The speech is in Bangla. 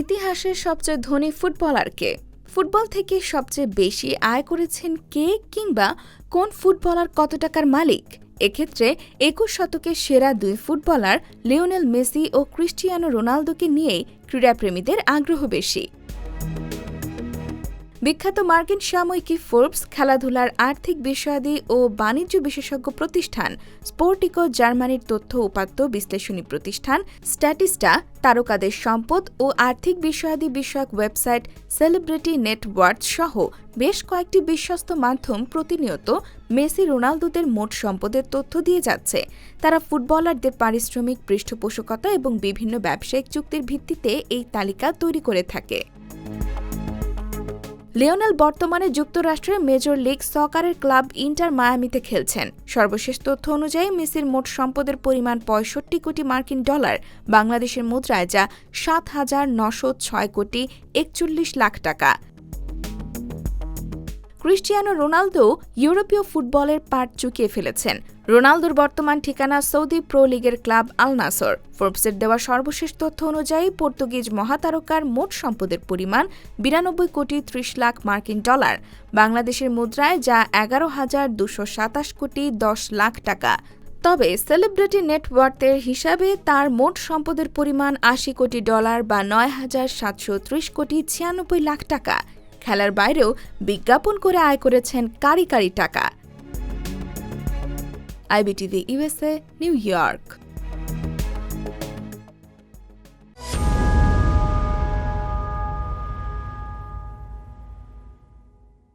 ইতিহাসের সবচেয়ে ধনী ফুটবলারকে? ফুটবল থেকে সবচেয়ে বেশি আয় করেছেন কে কিংবা কোন ফুটবলার কত টাকার মালিক? এক্ষেত্রে একুশ শতকের সেরা দুই ফুটবলার লিওনেল মেসি ও ক্রিস্টিয়ানো রোনালদোকে নিয়েই ক্রীড়াপ্রেমীদের আগ্রহ বেশি। বিখ্যাত মার্কিন সাময়িকী ফোর্বস খেলাধুলার আর্থিক বিষয়াদি ও বাণিজ্য বিশেষজ্ঞ প্রতিষ্ঠান স্পোর্টিকো জার্মানির তথ্য উপাত্ত বিশ্লেষণী প্রতিষ্ঠান স্ট্যাটিস্টা তারকাদের সম্পদ ও আর্থিক বিষয়াদি বিষয়ক ওয়েবসাইট সেলিব্রিটি নেটওয়ার্ক সহ বেশ কয়েকটি বিশ্বস্ত মাধ্যম প্রতিনিয়ত মেসি রোনালদোদের মোট সম্পদের তথ্য দিয়ে যাচ্ছে। তারা ফুটবলারদের পারিশ্রমিক, পৃষ্ঠপোষকতা এবং বিভিন্ন ব্যবসায়িক চুক্তির ভিত্তিতে এই তালিকা তৈরি করে থাকে। লিওনেল বর্তমানে যুক্তরাষ্ট্রের মেজর লিগ সকারের ক্লাব ইন্টার মায়ামিতে খেলছেন। সর্বশেষ তথ্য অনুযায়ী, মেসির মোট সম্পদের পরিমাণ পঁয়ষট্টি কোটি মার্কিন ডলার, বাংলাদেশের মুদ্রায় যা সাত হাজার নশো ছয় কোটি একচল্লিশ লাখ টাকা। ক্রিস্টিয়ানো রোনালদো ইউরোপীয় ফুটবলের পাট চুকিয়ে ফেলেছেন। রোনালদোর বর্তমান ঠিকানা সৌদি প্রো লিগের ক্লাব আল নাসর। ফোর্বসের দেওয়া সর্বশেষ তথ্য অনুযায়ী পর্তুগিজ মহাতারকার মোট সম্পদের পরিমাণ বিরানব্বই কোটি ত্রিশ লাখ মার্কিন ডলার। বাংলাদেশের মুদ্রায় যা এগারো হাজার দুশো সাতাশ কোটি দশ লাখ টাকা। তবে সেলিব্রিটি নেটওয়ার্কের হিসাবে তার মোট সম্পদের পরিমাণ আশি কোটি ডলার বা নয় হাজার সাতশো ত্রিশ কোটি ছিয়ানব্বই লাখ টাকা। খেলার বাইরেও বিজ্ঞাপন করে আয় করেছেন কারি কারি টাকা। IBTV USA New York.